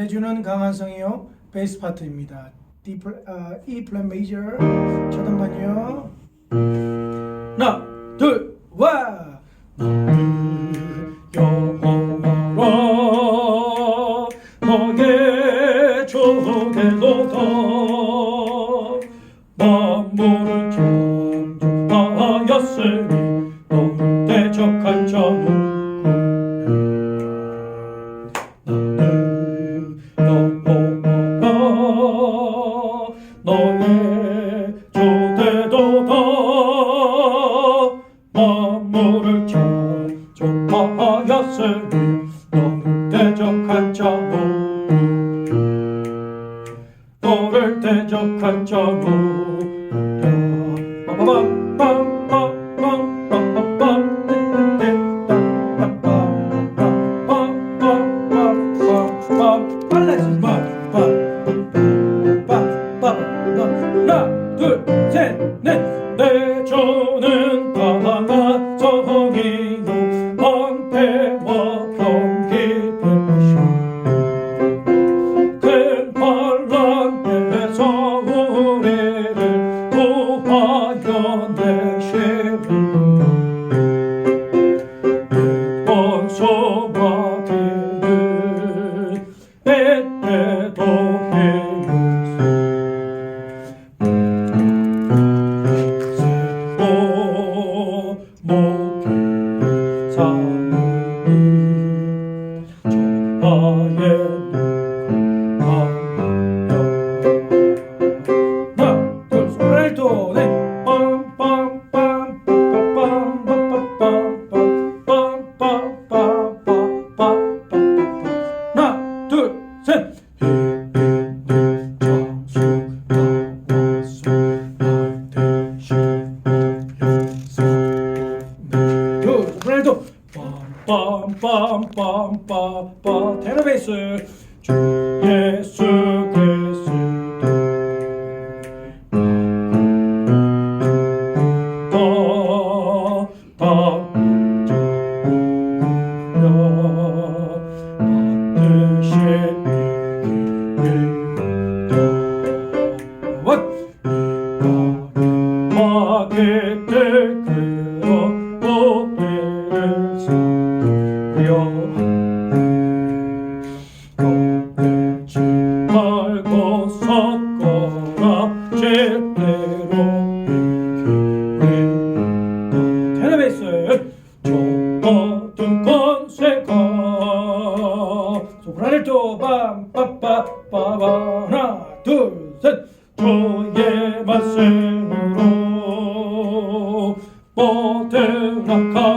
내주는 강한 성이요 베이스 파트입니다. D 플, 아, E 플랫 메이저 첫 음반이요. 하나 둘 와. 여호와라 너의 조개로다 만물을 창조하였으니 너를 대적할 자는 너의 조대도다 만물을 창조하였으니 너를 대적할 자는 너를 대적할 자는 빨라지. 주는 강한 성이 둘 소프라노 네. 하나 둘셋 둘 소프라노 빰빰빰빰빰빰 테너 베이스 저의 말씀으로 뻗어나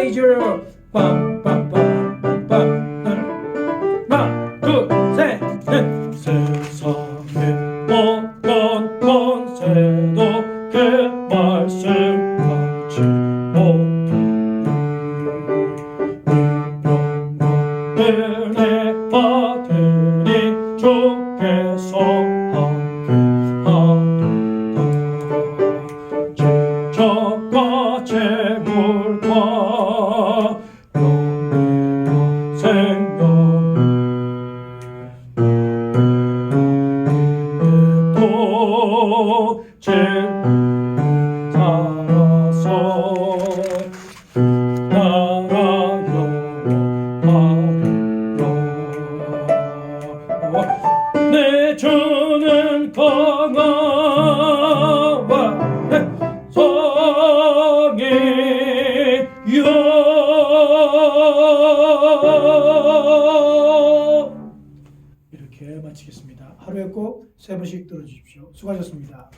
메이저 빰빰빰빰빰 하나 둘셋넷 세상에 어떤 권세도 그 말씀 같지 못해 은혜 받으니 주께서 함께하리라 지적과 재물 제 살아서 나라여 내 주는 강화와 성이 요 이렇게 마치겠습니다. 하루에 꼭 세 번씩 들어주십시오. 수고하셨습니다.